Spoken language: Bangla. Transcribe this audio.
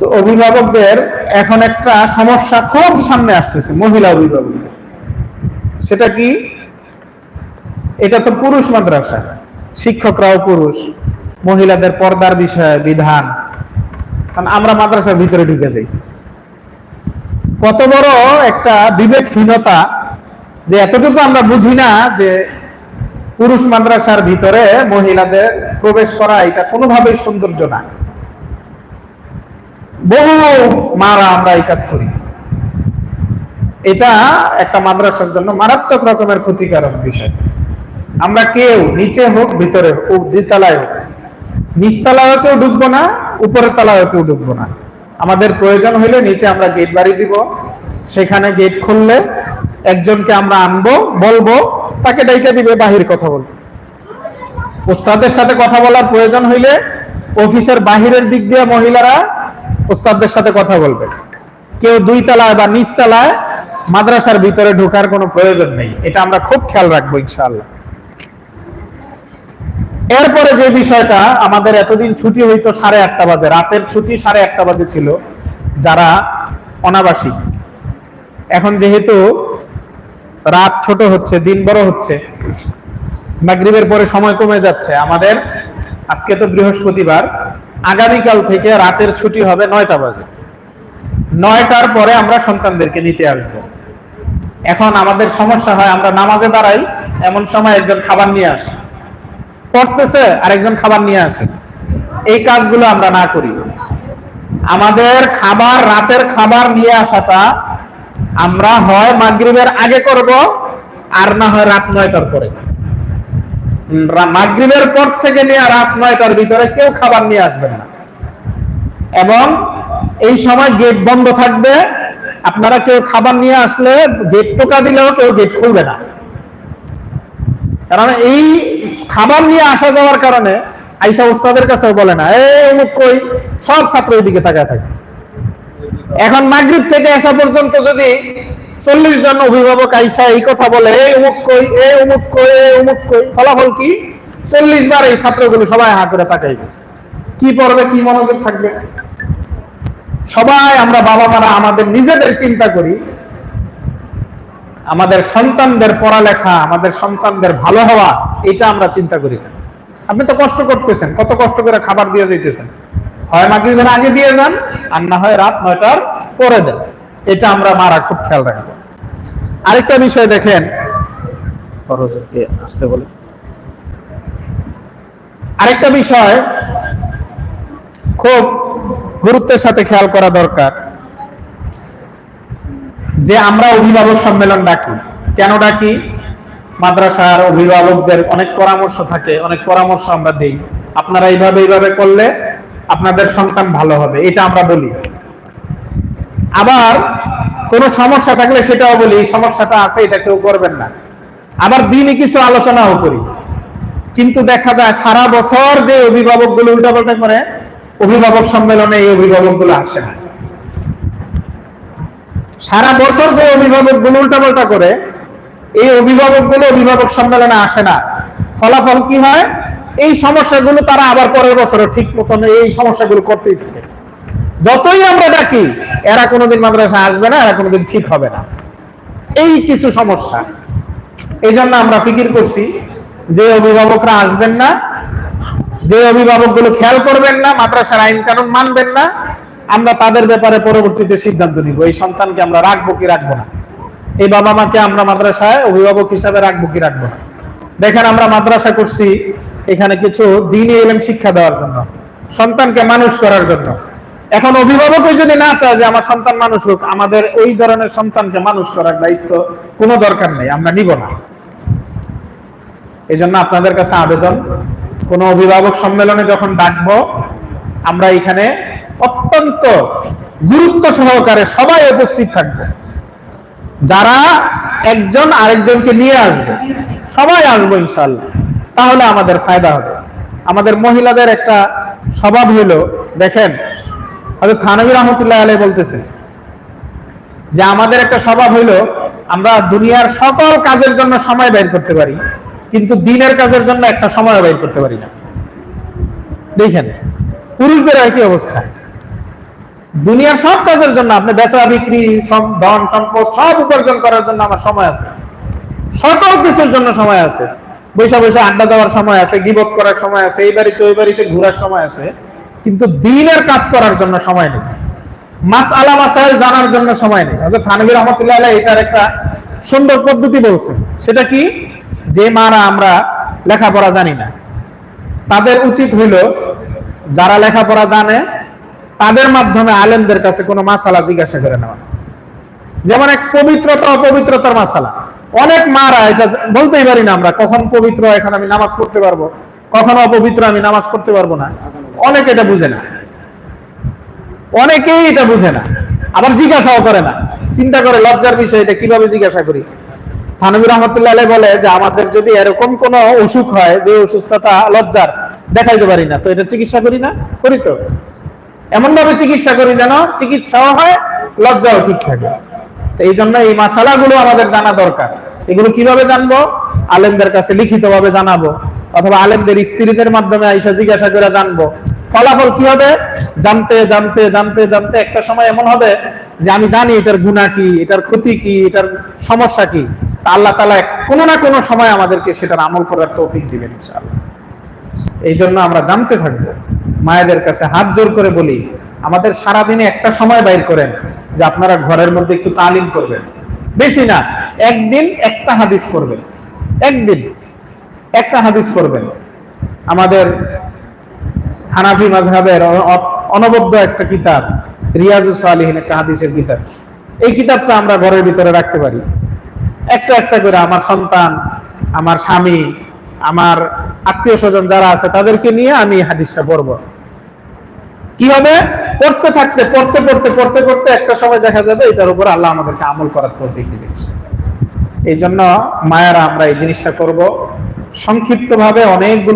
তো অভিভাবকদের এখন একটা সমস্যা খুব সামনে আসতেছে মহিলা অভিভাবকদের। সেটা কি? এটা তো পুরুষ মাদ্রাসা, শিক্ষকরাও পুরুষ, মহিলাদের পর্দার বিষয়ে বিধান। কারণ আমরা মাদ্রাসার ভিতরে ঢুকে যাই। কত বড় একটা বিবেকহীনতা যে এতটুকু আমরা বুঝি না যে পুরুষ মাদ্রাসার ভিতরে মহিলাদের প্রবেশ করা এটা কোনোভাবেই সৌন্দর্য না। বহু মারা আমরা এই কাজ করি। এটা একটা মাদ্রাসার জন্য মারাত্মক রকমের ক্ষতিকারক বিষয়। আমরা কেউ নিচে হোক, ভিতরে হোক দ্বিতলায় হোক নিচতলায় কেউ ঢুকবো না উপরের তলায় কেউ ঢুকবো না। আমাদের প্রয়োজন হলে নিচে আমরা গেট বাড়ি দিব, সেখানে গেট খুললে একজনকে আমরা আনব, বলব, তাকে ডাইকা দিবে, বাহির কথা বলব। ওস্তাদের সাথে কথা বলার প্রয়োজন হইলে অফিসের বাহিরের দিক দিয়ে মহিলারা ওস্তাদদের সাথে কথা বলবে কেউ দুই তলায় বা নিচ তলায় মাদ্রাসার ভিতরে ঢোকার কোনো প্রয়োজন নেই। এটা আমরা খুব খেয়াল রাখব ইনশাআল্লাহ। এরপরে যে বিষয়টা, আমাদের এতদিন ছুটি হইতো সাড়ে আটটা বাজে। রাতের ছুটি সাড়ে আটটা বাজে ছিল, যারা অনাবাসিক। এখন যেহেতু রাত ছোট হচ্ছে, দিন বড় হচ্ছে, মাগরিবের পরে সময় কমে যাচ্ছে। আমাদের আজকে তো বৃহস্পতিবার আগামীকাল থেকে রাতের ছুটি হবে নয়টা বাজে। নয়টার পরে আমরা সন্তানদেরকে নিতে আসব। এখন আমাদের সমস্যা হয়, আমরা নামাজে দাঁড়াই, এমন সময় একজন খাবার নিয়ে আসে। পড়তেছে, আরেকজন খাবার নিয়ে আসে। এই কাজগুলো আমরা না করি। আমাদের খাবার, রাতের খাবার নিয়ে আসাটা আমরা হয় মাগরিবের আগে করব, আর না হয় রাত নয়টার পরে। মাগরিবের পর থেকে নিয়ে রাত নয়টার ভিতরে কেউ খাবার নিয়ে আসবেন না। এবং এই সময় গেট বন্ধ থাকবে। আপনারা কেউ খাবার নিয়ে আসলে গেট টোকা দিলেও কেউ গেট খুলবে না। কারণ এই খাবার নিয়ে আসা যাওয়ার কারণে আইসা উস্তাদের কাছেও বলে না অমুক কই? সব ছাত্র এদিকে তাকায় থাকে। এখন মাগরিব থেকে আসা পর্যন্ত যদি চল্লিশ জন অভিভাবক আইসা এই কথা বলে, এই অমুক কই, এই অমুক কই, এই অমুক কই। ফলাফল কি? চল্লিশ বার এই ছাত্রগুলো সবাই হা করে তাকাইবে। কি পড়বে, কি মনোযোগ থাকবে? সবাই আমরা বাবা মারা আমাদের নিজেদের চিন্তা করি। আমাদের সন্তানদের পড়ালেখা, আমাদের সন্তানদের ভালো হওয়া, এটা আমরা চিন্তা করি আপনি তো কষ্ট করতেছেন, কত কষ্ট করে খাবার দিয়ে যেতেছেন হয় মাগরিবের আগে দিয়ে যান, আর না হয় রাত নয়টার পরে দেন। এটা আমরা মারা খুব খেয়াল রাখব। আরেকটা বিষয় দেখেন। খরচকে আসতে বলে। আরেকটা বিষয় খুব গুরুত্বের সাথে খেয়াল করা দরকার। যে আমরা অভিভাবক সম্মেলন ডাকি। কেন ডাকি? মাদ্রাসার অভিভাবকদের অনেক পরামর্শ থাকে অনেক পরামর্শ আমরা দিই। আপনারা এইভাবে এইভাবে করলে আপনাদের সন্তান ভালো হবে এটা আমরা বলি। আবার কোনো সমস্যা থাকলে সেটাও বলি, এই সমস্যাটা আছে, এটা কেউ করবেন না। আবার দিনে কিছু আলোচনাও করি। কিন্তু দেখা যায় সারা বছর যে অভিভাবকগুলো উল্টাপাল্টা করে, অভিভাবক সম্মেলনে এই অভিভাবকগুলো আসে না। সারা বছর যে অভিভাবকগুলো উল্টাপাল্টা করে, এই অভিভাবকগুলো অভিভাবক সম্মেলনে আসে না। ফলাফল কি হয়? এই সমস্যাগুলো তারা আবার পরের বছর ঠিক মতন এই সমস্যাগুলো করতেই থাকে। যতই আমরা ডাকি, এরা কোনোদিন মাদ্রাসা আসবে না, এরা কোনোদিন ঠিক হবে না। এই কিছু সমস্যা। এই জন্য আমরা ফিকির করছি, যে অভিভাবকরা আসবেন না, যে অভিভাবকগুলো খেয়াল করবেন না, মাদ্রাসার আইন কানুন মানবেন না, আমরা তাদের ব্যাপারে পরবর্তীতে সিদ্ধান্ত নিব, এই সন্তানকে আমরা রাখব কি রাখব না। এই বাবা মাকে আমরা মাদ্রাসায় অভিভাবক হিসাবে রাখব কি রাখব না। দেখেন, আমরা মাদ্রাসা করছি এখানে কিছু দিনই এলেম শিক্ষা দেওয়ার জন্য, সন্তানকে মানুষ করার জন্য। এখন অভিভাবকই যদি না চায় যে আমার সন্তান মানুষ হোক, আমাদের ওই ধরনের সন্তানকে মানুষ করার দায়িত্ব কোনো দরকার নেই, আমরা নিব না। এই জন্য আপনাদের কাছে আবেদন, কোন অভিভাবক সম্মেলনে যখন ডাকবো, আমরা এখানে অত্যন্ত গুরুত্ব সহকারে সবাই উপস্থিত থাকব। যারা একজন আরেকজনকে নিয়ে আসবে, সবাই আসব ইনশাল্লাহ তাহলে আমাদের ফায়দা হবে। আমাদের মহিলাদের একটা স্বভাব হইল দেখেন হয়তো থানবী রহমতুল্লাহ আলাই বলতেছে যে আমাদের একটা স্বভাব হইল, আমরা দুনিয়ার সকল কাজের জন্য সময় বের করতে পারি, কিন্তু দিনের কাজের জন্য একটা সময় বের করতে পারি না। দেখেন, পুরুষদের একই অবস্থা? দুনিয়ার সব কাজের জন্য আপনি বেচা বিক্রি, সব ধন সম্পদ সব উপার্জন করার জন্য আমার সময় আছে। সকল কিছুর জন্য সময় আছে। বৈশা বৈশা আড্ডা দেওয়ার সময় আছে, গিবত করার সময় আছে, এই বাড়িতে ওই বাড়িতে ঘোরার সময় আছে। কিন্তু দিনের কাজ করার জন্য সময় নেই। মাস আলা মাসাইল জানার জন্য সময় নেই। হযরত থানভী রহমতুল্লাহ এটার একটা সুন্দর পদ্ধতি বলছেন সেটা কি? যে মারা আমরা লেখাপড়া জানি না। তাদের উচিত হইল, যারা লেখাপড়া জানে, তাদের মাধ্যমে আলেমদের কাছে কোনো মাসালা জিজ্ঞাসা করে নেওয়া। যেমন এক পবিত্রতা, অপবিত্রতার মাসালা অনেক মারা এটা বলতেই পারি না আমরা, কখন পবিত্র, এখন আমি নামাজ পড়তে পারব? কখন অপবিত্র, আমি নামাজ পড়তে পারব না? অনেকে এটা বুঝে না। অনেকেই এটা বুঝে না। আবার জিজ্ঞাসাও করে না। চিন্তা করে, লজ্জার বিষয় এটা, কীভাবে জিজ্ঞাসা করি? থানবী রহমতুল্লাহ বলে যে, আমাদের যদি এরকম কোন অসুখ হয়, যে অসুস্থতা লজ্জার, দেখাইতে পারি না। তো এটা চিকিৎসা করি না? করি তো। এমন ভাবে চিকিৎসা করি যেন চিকিৎসাও হয়, লজ্জাও ঠিক থাকে। তো এই জন্য এই মাসালাগুলো আমাদের জানা দরকার। এগুলো কীভাবে জানব? আলেমদের কাছে লিখিত ভাবে জানাব। অথবা আলেমদের স্ত্রীদের মাধ্যমে আইসা জিজ্ঞাসা করে জানব। ফলাফল কি হবে? জানতে জানতে জানতে জানতে একটা সময় এমন হবে যে আমি জানি এটার গুণা কি, এটার ক্ষতি কি, এটার সমস্যা কি। তা আল্লাহ তালা কোনো না কোনো সময় আমাদেরকে সেটার আমল করার তৌফিক দিবেন এই জন্য আমরা জানতে থাকব, মায়েদের কাছে হাত জোর করে বলি, আমাদের সারাদিনে একটা সময় বাইর করেন যে আপনারা ঘরের মধ্যে একটু তালিম করবেন। বেশি না, একদিন একটা হাদিস করবেন একদিন একটা হাদিস করবেন আমাদের হানাফি অ- অনবদ্য একটা কিতাব রিয়াজুস সালিহিন, একটা হাদিসের কিতাব। এই কিতাবটা আমরা ঘরের ভিতরে রাখতে পারি। একটা একটা করে আমার সন্তান, আমার স্বামী, আমার আত্মীয় স্বজন যারা আছে, তাদেরকে নিয়ে আমি হাদিসটা পড়ব। কি হবে পড়তে থাকতে, পড়তে পড়তে পড়তে পড়তে একটা সময় দেখা যাবে এটার উপর আল্লাহ আমাদেরকে আমল করার তৌফিক দিবে এই জন্য মায়েরা আমরা এই জিনিসটা করব। সংক্ষিপ্ত ভাবে অনেকগুলো